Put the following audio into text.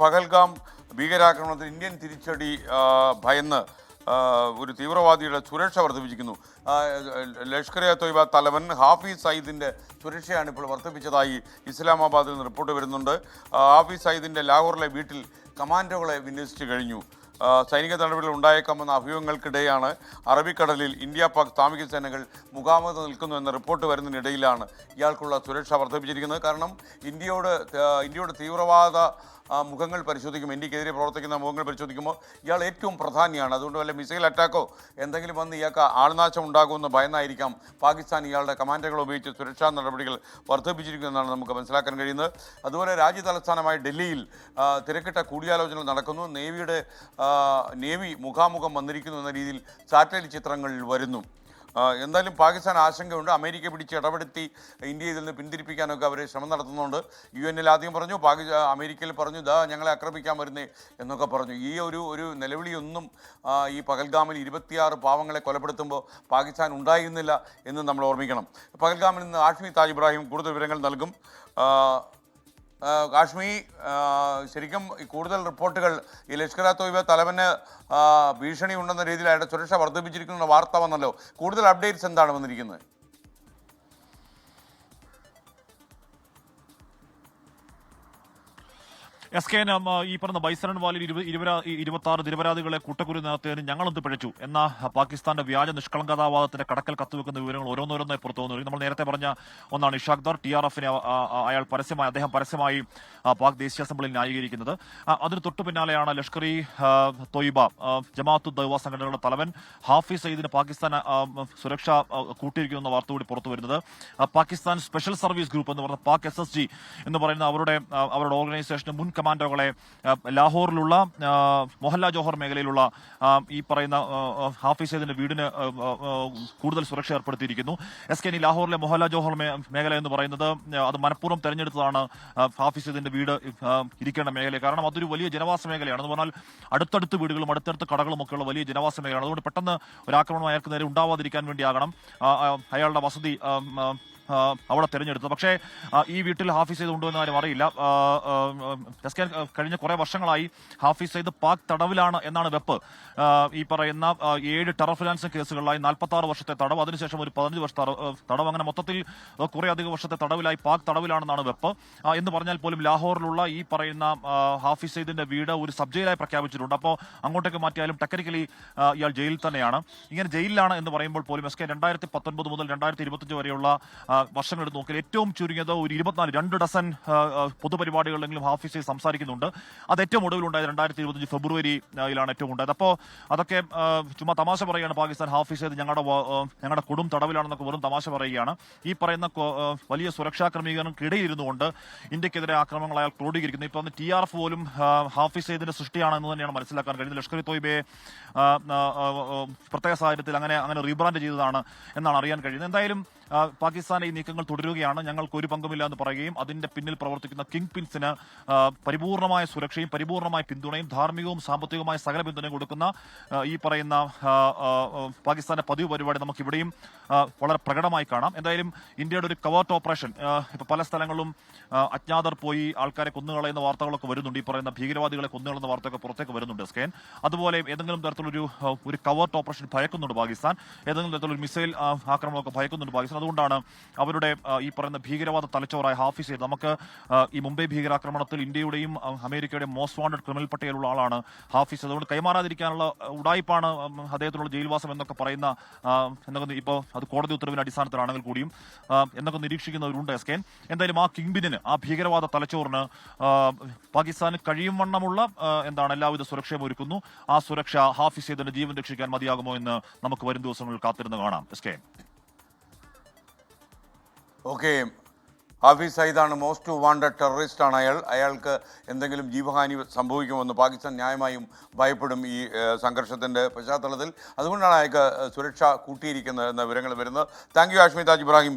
പഹൽഗാം ഭീകരാക്രമണത്തിൽ ഇന്ത്യൻ തിരിച്ചടി ഭയന്ന് ഒരു തീവ്രവാദിയുടെ സുരക്ഷ വർദ്ധിപ്പിച്ചിരിക്കുന്നു. ലഷ്കർ എ തൊയ്ബ തലവൻ ഹാഫിസ് സയ്യിദിന്റെ സുരക്ഷയാണ് ഇപ്പോൾ വർദ്ധിപ്പിച്ചതായി ഇസ്ലാമാബാദിൽ നിന്ന് റിപ്പോർട്ട് വരുന്നുണ്ട്. ഹാഫീസ് സയ്യിദിന്റെ ലാഹോറിലെ വീട്ടിൽ കമാൻഡോകളെ വിന്യസിച്ചു കഴിഞ്ഞു. സൈനിക നടപടികൾ ഉണ്ടായേക്കാമെന്ന അഭ്യൂഹങ്ങൾക്കിടെയാണ് അറബിക്കടലിൽ ഇന്ത്യ പാക് സാമൂഹിക സേനകൾ മുഖാമുഖത്ത് നിൽക്കുന്നു എന്ന റിപ്പോർട്ട് വരുന്നതിനിടയിലാണ് ഇയാൾക്കുള്ള സുരക്ഷ വർദ്ധിപ്പിച്ചിരിക്കുന്നത്. കാരണം ഇന്ത്യയോട് ഇന്ത്യയുടെ തീവ്രവാദ മുഖങ്ങൾ പരിശോധിക്കുമ്പോൾ ഇന്ത്യക്കെതിരെ പ്രവർത്തിക്കുന്ന മുഖങ്ങൾ പരിശോധിക്കുമ്പോൾ ഇയാൾ ഏറ്റവും പ്രധാനിയാണ്. അതുകൊണ്ട് വല്ല മിസൈൽ അറ്റാക്കോ എന്തെങ്കിലും വന്ന് ഇയാൾക്ക് ആൾനാശം ഉണ്ടാകുമെന്ന് ഭയന്നായിരിക്കാം പാകിസ്ഥാൻ ഇയാളുടെ കമാൻഡുകൾ ഉപയോഗിച്ച് സുരക്ഷാ നടപടികൾ വർദ്ധിപ്പിച്ചിരിക്കുന്നതെന്നാണ് നമുക്ക് മനസ്സിലാക്കാൻ കഴിയുന്നത്. അതുപോലെ രാജ്യ തലസ്ഥാനമായ ഡൽഹിയിൽ തിരക്കിട്ട കൂടിയാലോചനകൾ നടക്കുന്നു. നേവിയുടെ നേവി മുഖാമുഖം വന്നിരിക്കുന്നു എന്ന രീതിയിൽ സാറ്റലൈറ്റ് ചിത്രങ്ങളിൽ വരുന്നു. എന്തായാലും പാകിസ്ഥാൻ ആശങ്കയുണ്ട്. അമേരിക്ക പിടിച്ച് ഇടപെടുത്തി ഇന്ത്യയിൽ നിന്ന് പിന്തിരിപ്പിക്കാനൊക്കെ അവർ ശ്രമം നടത്തുന്നുണ്ട്. യു എൻ ആദ്യം പറഞ്ഞു പാകിസ്ഥാൻ അമേരിക്കയിൽ പറഞ്ഞു ദാ ഞങ്ങളെ ആക്രമിക്കാൻ വരുന്നേ എന്നൊക്കെ പറഞ്ഞു. ഈ ഒരു ഒരു നിലവിളിയൊന്നും ഈ പകൽഗാമിൽ ഇരുപത്തിയാറ് പാവങ്ങളെ കൊലപ്പെടുത്തുമ്പോൾ പാകിസ്ഥാൻ ഉണ്ടായിരുന്നില്ല എന്ന് നമ്മൾ ഓർമ്മിക്കണം. പകൽഗാമിൽ നിന്ന് ആഷ്മി താജ് ഇബ്രാഹിം കൂടുതൽ വിവരങ്ങൾ നൽകും. കാശ്മി ശരിക്കും കൂടുതൽ റിപ്പോർട്ടുകൾ ഈ ലഷ്കർ തൊയ്ബ തലവന് ഭീഷണി ഉണ്ടെന്ന രീതിയിൽ അയാളുടെ സുരക്ഷ വർദ്ധിപ്പിച്ചിരിക്കുന്ന വാർത്ത വന്നല്ലോ. കൂടുതൽ അപ്ഡേറ്റ്സ് എന്താണ് വന്നിരിക്കുന്നത്? എസ് കെ ഈ പറഞ്ഞ ബൈസരൺ വാലിൽ ഇരുപത്തി ആറ് നിരപരാധികളെ കൂട്ടക്കുരു നടത്തിയതിന് ഞങ്ങളെന്ത് പിഴച്ചു? എന്ന പാകിസ്ഥാന്റെ വ്യാജ നിഷ്കളങ്കതാവാദത്തിന്റെ കടക്കൽ കത്തുവെക്കുന്ന വിവരങ്ങൾ ഓരോന്നോരോന്നായി പുറത്തു വന്നു. നമ്മൾ നേരത്തെ പറഞ്ഞ ഒന്നാണ് ഇഷാഖ് ദർ ടി ആർ എഫിനെ അയാൾ പരസ്യമായി അദ്ദേഹം പരസ്യമായി പാക് ദേശീയ അസംബ്ലിയിൽ ന്യായീകരിക്കുന്നത്. അതിന് തൊട്ടു പിന്നാലെയാണ് ലഷ്കർ ഇ തൊയ്ബ ജമാഅത്ത് ദൈവ സംഘടനകളുടെ തലവൻ ഹാഫിസ് സയ്യിദിന് പാകിസ്ഥാൻ സുരക്ഷ എന്ന വാർത്ത കൂടി പുറത്തു വരുന്നത്. പാകിസ്ഥാൻ സ്പെഷ്യൽ സർവീസ് ഗ്രൂപ്പ് എന്ന് പറഞ്ഞ പാക് എസ് എന്ന് പറയുന്ന അവരുടെ അവരുടെ ഓർഗനൈസേഷന് മുൻ കമാൻഡോകളെ ലാഹോറിലുള്ള മൊഹല്ല ജോഹർ മേഖലയിലുള്ള ഈ പറയുന്ന ഹാഫീസ് സയ്യിദിന്റെ വീടിന് കൂടുതൽ സുരക്ഷ ഏർപ്പെടുത്തിയിരിക്കുന്നു. എസ് കെ ലാഹോറിലെ മൊഹല്ല ജോഹർ മേഖല എന്ന് പറയുന്നത് അത് മനഃപൂർവം തെരഞ്ഞെടുത്തതാണ് ഹാഫീസ് സയ്യിദിന്റെ വീട് ഇരിക്കേണ്ട മേഖല. കാരണം അതൊരു വലിയ ജനവാസ മേഖലയാണ്. എന്ന് പറഞ്ഞാൽ അടുത്തടുത്ത് വീടുകളും അടുത്തടുത്ത് കടകളും ഒക്കെയുള്ള വലിയ ജനവാസ മേഖലയാണ്. അതുകൊണ്ട് പെട്ടെന്ന് ഒരു ആക്രമണം അയാൾക്ക് നേരെ ഉണ്ടാവാതിരിക്കാൻ വേണ്ടിയാകണം. അയാളുടെ വസതി അവിടെ തിരഞ്ഞെടുത്തത്. പക്ഷേ ഈ വീട്ടിൽ ഹാഫിസ് സെയ്ദ് ഉണ്ടോ എന്ന് ആരും അറിയില്ല കെ കഴിഞ്ഞ കുറെ വർഷങ്ങളായി ഹാഫിസ് സെയ്ദ് പാക് തടവിലാണ് എന്നാണ് വെപ്പ്. ഈ പറയുന്ന ഏഴ് ടെറർ ഫിനാൻസ് കേസുകളിലായി നാൽപ്പത്തി ആറ് വർഷത്തെ തടവ് അതിനുശേഷം ഒരു പതിനഞ്ച് വർഷ തടവ് അങ്ങനെ മൊത്തത്തിൽ കുറേ അധികം വർഷത്തെ തടവിലായി പാക് തടവിലാണെന്നാണ് വെപ്പ്. എന്ന് പറഞ്ഞാൽ പോലും ലാഹോറിലുള്ള ഈ പറയുന്ന ഹാഫിസ് സെയ്ദിന്റെ വീട് ഒരു സബ്ജയിലായി പ്രഖ്യാപിച്ചിട്ടുണ്ട്. അപ്പോൾ അങ്ങോട്ടേക്ക് മാറ്റിയാലും ടെക്നിക്കലി ഇയാൾ ജയിലിൽ തന്നെയാണ്. ഇങ്ങനെ ജയിലിലാണ് എന്ന് പറയുമ്പോൾ പോലും എസ് കെ രണ്ടായിരത്തി പത്തൊൻപത് മുതൽ രണ്ടായിരത്തി ഇരുപത്തഞ്ച് വരെയുള്ള എടുത്ത് നോക്കിയാൽ ഏറ്റവും ചുരുങ്ങിയത് ഒരു ഇരുപത്തിനാല് രണ്ട് ഡസൻ പൊതുപരിപാടികളിലെങ്കിലും ഹാഫിസ് സംസാരിക്കുന്നുണ്ട്. അത് ഏറ്റവും ഒടുവിലുണ്ടായത് രണ്ടായിരത്തി ഇരുപത്തഞ്ച് ഫെബ്രുവരിയിലാണ് ഏറ്റവും ഉണ്ടായത്. അപ്പോൾ അതൊക്കെ ചുമ്മാ തമാശ പറയുകയാണ് പാകിസ്ഥാൻ ഹാഫിസ് ചെയ്ത് ഞങ്ങളുടെ ഞങ്ങളുടെ കൊടും തടവിലാണെന്നൊക്കെ വെറും തമാശ പറയുകയാണ്. ഈ പറയുന്ന വലിയ സുരക്ഷാ ക്രമീകരണങ്ങൾക്കിടയിലിരുന്നു കൊണ്ട് ഇന്ത്യക്കെതിരെ ആക്രമണങ്ങൾ അയാൾ ക്രോഡീകരിക്കുന്നു. ഇപ്പോൾ ടി ആർ എഫ് പോലും ഹാഫിസ് സെയ്ദിന്റെ സൃഷ്ടിയാണ് എന്ന് തന്നെയാണ് മനസ്സിലാക്കാൻ കഴിയുന്നത്. ലഷ്കർ തോയ്ബയെ പ്രത്യേക സാഹചര്യത്തിൽ അങ്ങനെ അങ്ങനെ റീബ്രാൻഡ് ചെയ്തതാണ് എന്നാണ് അറിയാൻ കഴിയുന്നത്. എന്തായാലും പാകിസ്ഥാൻ ഈ നീക്കങ്ങൾ തുടരുകയാണ്. ഞങ്ങൾക്ക് ഒരു പങ്കുമില്ല എന്ന് പറയുകയും അതിന്റെ പിന്നിൽ പ്രവർത്തിക്കുന്ന കിങ് പിൻസിന് പരിപൂർണമായ സുരക്ഷയും പരിപൂർണമായ പിന്തുണയും ധാർമ്മികവും സാമ്പത്തികവുമായ സകല പിന്തുണയും കൊടുക്കുന്ന ഈ പറയുന്ന പാകിസ്ഥാന്റെ പതിവ് പരിപാടി നമുക്ക് ഇവിടെയും വളരെ പ്രകടമായി കാണാം. എന്തായാലും ഇന്ത്യയുടെ ഒരു കവേർട്ട് ഓപ്പറേഷൻ ഇപ്പൊ പല സ്ഥലങ്ങളിലും അജ്ഞാതർ പോയി ആൾക്കാരെ കൊന്നുകളയുന്ന വാർത്തകളൊക്കെ വരുന്നുണ്ട്. ഈ പറയുന്ന ഭീകരവാദികളെ കൊന്നുകളയുന്ന വാർത്തയൊക്കെ പുറത്തേക്ക് വരുന്നുണ്ട് സ്കേൻ. അതുപോലെ ഏതെങ്കിലും തരത്തിലൊരു ഒരു കവേർട്ട് ഓപ്പറേഷൻ ഭയക്കുന്നുണ്ട് പാകിസ്ഥാൻ. ഏതെങ്കിലും തരത്തിലൊരു മിസൈൽ ആക്രമണമൊക്കെ ഭയക്കുന്നുണ്ട് പാകിസ്ഥാൻ. അതുകൊണ്ടാണ് അവരുടെ ഈ പറയുന്ന ഭീകരവാദ തലച്ചോറായ ഹാഫിസ് സെയ്ദ് നമുക്ക് ഈ മുംബൈ ഭീകരാക്രമണത്തിൽ ഇന്ത്യയുടെയും അമേരിക്കയുടെയും മോസ്റ്റ് വാണ്ടഡ് ക്രിമിനൽ പട്ടികയിലുള്ള ആളാണ് ഹാഫിസ്. അതുകൊണ്ട് കൈമാറാതിരിക്കാനുള്ള ഉടായ്പാണ് അദ്ദേഹത്തിനുള്ള ജയിൽവാസം എന്നൊക്കെ പറയുന്ന എന്നൊക്കെ ഇപ്പോൾ അത് കോടതി ഉത്തരവിന്റെ അടിസ്ഥാനത്തിലാണെങ്കിൽ കൂടിയും എന്നൊക്കെ നിരീക്ഷിക്കുന്നവരുണ്ട് എസ് കെ എന്തായാലും ആ കിങ്ബിനിന് ആ ഭീകരവാദ തലച്ചോറിന് പാകിസ്ഥാന് കഴിയും വണ്ണമുള്ള എന്താണ് എല്ലാവിധ സുരക്ഷയും ഒരുക്കുന്നു. ആ സുരക്ഷ ഹാഫിസ് സെയ്ദിന്റെ ജീവൻ രക്ഷിക്കാൻ മതിയാകുമോ എന്ന് നമുക്ക് വരും ദിവസങ്ങളിൽ കാത്തിരുന്ന് കാണാം. S K okay. ഹാഫിസ് സയ്യിദാണ് മോസ്റ്റ് വാണ്ടഡ് ടെററിസ്റ്റ് ആണ് അയാൾ. അയാൾക്ക് എന്തെങ്കിലും ജീവഹാനി സംഭവിക്കുമെന്ന് പാകിസ്ഥാൻ ന്യായമായും ഭയപ്പെടും ഈ സംഘർഷത്തിന്റെ പശ്ചാത്തലത്തിൽ. അതുകൊണ്ടാണ് അയാൾക്ക് സുരക്ഷ കൂട്ടിയിരിക്കുന്നത് എന്ന വിവരങ്ങൾ വരുന്നത്. Thank you അഷ്മിതാജ് Ibrahim